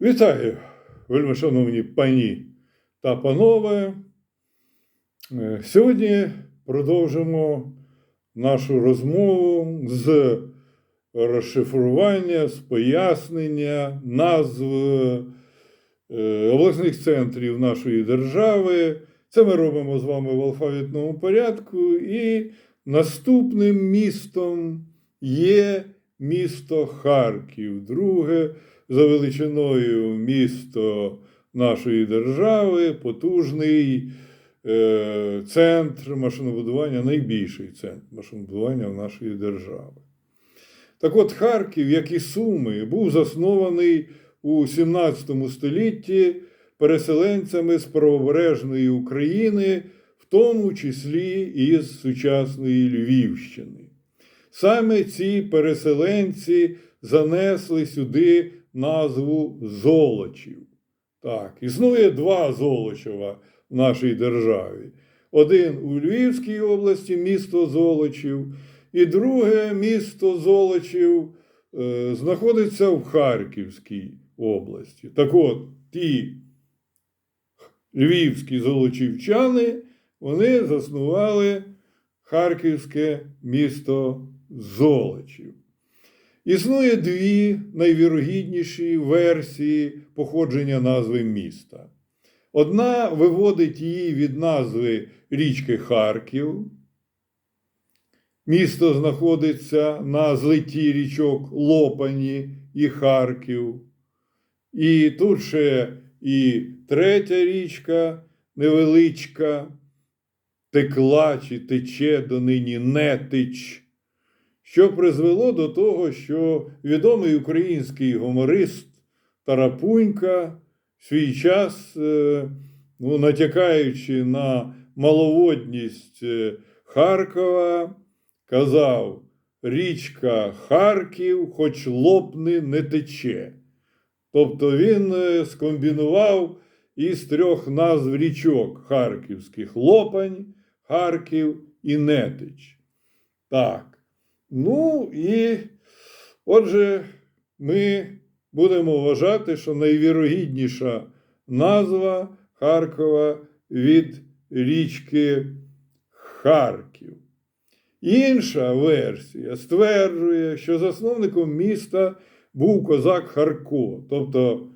Вітаю, вельми шановні пані та панове. Е, Сьогодні продовжимо нашу розмову з розшифрування, з пояснення назв е, обласних центрів нашої держави. Це ми робимо з вами в алфавітному порядку. І наступним містом є місто Харків, друге за величиною місто нашої держави, потужний е, центр машинобудування, найбільший центр машинобудування в нашої держави. Так от Харків, як і Суми, був заснований у 17 столітті переселенцями з правобережної України, в тому числі із сучасної Львівщини. Саме ці переселенці занесли сюди назву Золочів. Так, існує два Золочева в нашій державі. Один у Львівській області, місто Золочів, і друге місто Золочів е, знаходиться в Харківській області. Так от, ті львівські золочівчани, вони заснували харківське місто Золочів. Існує дві найвірогідніші версії походження назви міста. Одна виводить її від назви річки Харків. Місто знаходиться на злиті річок Лопані і Харків. І тут ще і третя річка невеличка, текла чи тече донині Нетич що призвело до того, що відомий український гуморист Тарапунька свій час, е, ну, натякаючи на маловодність е, Харкова, казав: річка Харків, хоч лопни, не тече. Тобто він е, скомбінував із трьох назв річок харківських Лопань, Харків і Нетич. Так. Ну і отже, ми будемо вважати, що найвірогідніша назва Харкова від річки Харків. Інша версія стверджує, що засновником міста був козак Харко, тобто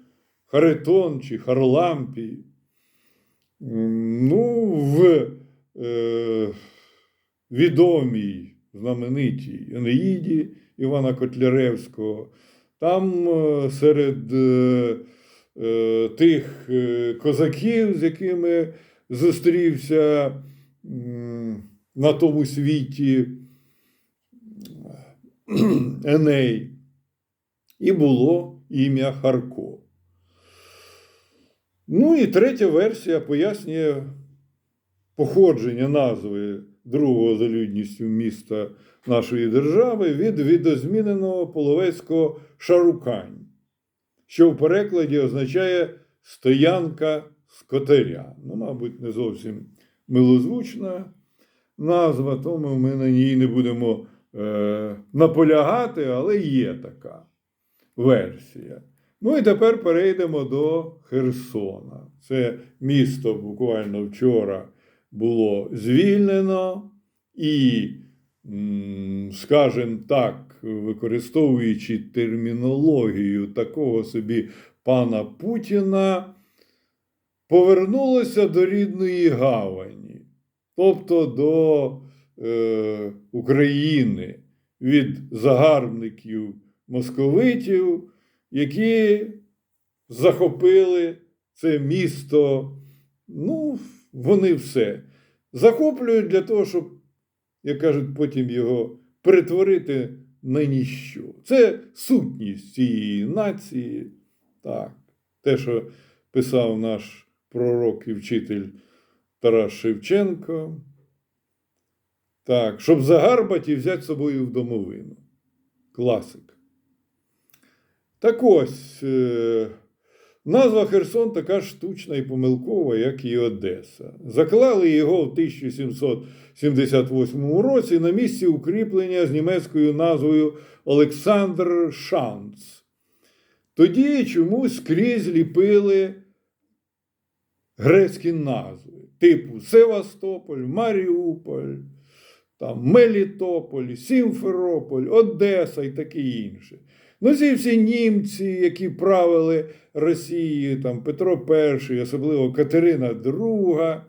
Харитон чи Харлампій. Ну, в е, відомій знаменитій Енеїді Івана Котляревського. Там е, серед е, е, тих е, козаків, з якими зустрівся на тому світі Еней, і було ім'я Харко. Ну і третя версія пояснює походження назви другого за людністю міста нашої держави від відозміненого половецького шарукань, що в перекладі означає стоянка скотаря. Ну, мабуть, не зовсім милозвучна назва, тому ми на ній не будемо е, наполягати, але є така версія. Ну і тепер перейдемо до Херсона. Це місто буквально вчора було звільнено, і, скажімо так, використовуючи термінологію такого собі пана Путіна, повернулося до рідної гавані, тобто до е, України від загарбників московитів, які захопили це місто. ну, вони все захоплюють для того, щоб, як кажуть, потім його перетворити на ніщо. Це сутність цієї нації. Так, те, що писав наш пророк і вчитель Тарас Шевченко. Так, щоб загарбати і взяти з собою в домовину. Класик. Так ось. Назва Херсон така штучна і помилкова, як і Одеса. Заклали його в 1778 році на місці укріплення з німецькою назвою Олександр Шанц. тоді чомусь скрізь ліпили грецькі назви, типу Севастополь, Маріуполь, там, Мелітополь, Сімферополь, Одеса і таке інше. Ну, ці всі німці, які правили Росією, там Петро І, особливо Катерина II, е,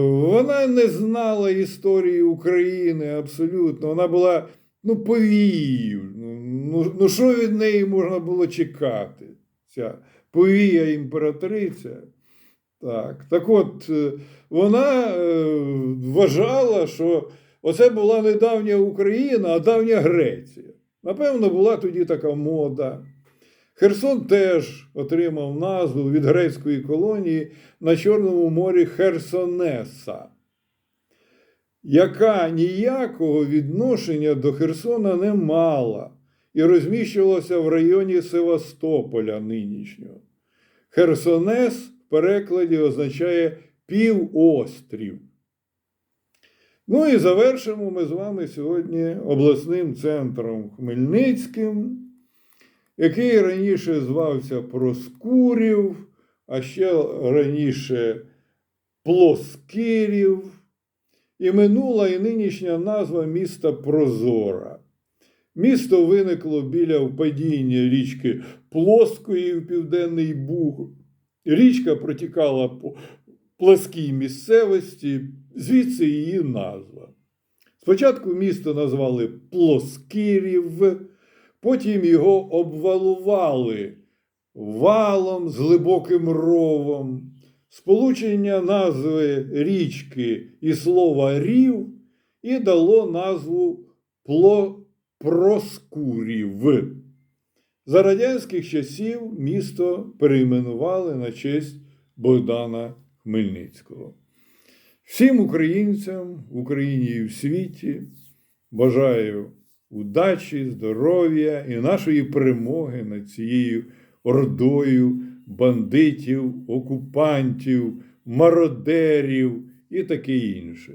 вона не знала історії України абсолютно. Вона була ну, повією. Ну, ну, ну, що від неї можна було чекати? Ця повія імператриця. Так, так от, е, вона е, вважала, що оце була не давня Україна, а давня Греція. Напевно, була тоді така мода. Херсон теж отримав назву від грецької колонії на Чорному морі Херсонеса, яка ніякого відношення до Херсона не мала і розміщувалася в районі Севастополя нинішнього. Херсонес в перекладі означає півострів. Ну і завершимо ми з вами сьогодні обласним центром Хмельницьким, який раніше звався Проскурів, а ще раніше Плоскирів. І минула і нинішня назва міста Прозора. Місто виникло біля впадіння річки Плоскої в Південний Буг. Річка протікала по пласкій місцевості, звідси її назва. Спочатку місто назвали Плоскирів, потім його обвалували валом з глибоким ровом. Сполучення назви річки і слова рів і дало назву. Проскурів. За радянських часів місто перейменували на честь Богдана Хмельницького. Всім українцям в Україні і в світі бажаю удачі, здоров'я і нашої перемоги над цією ордою бандитів, окупантів, мародерів і таке інше.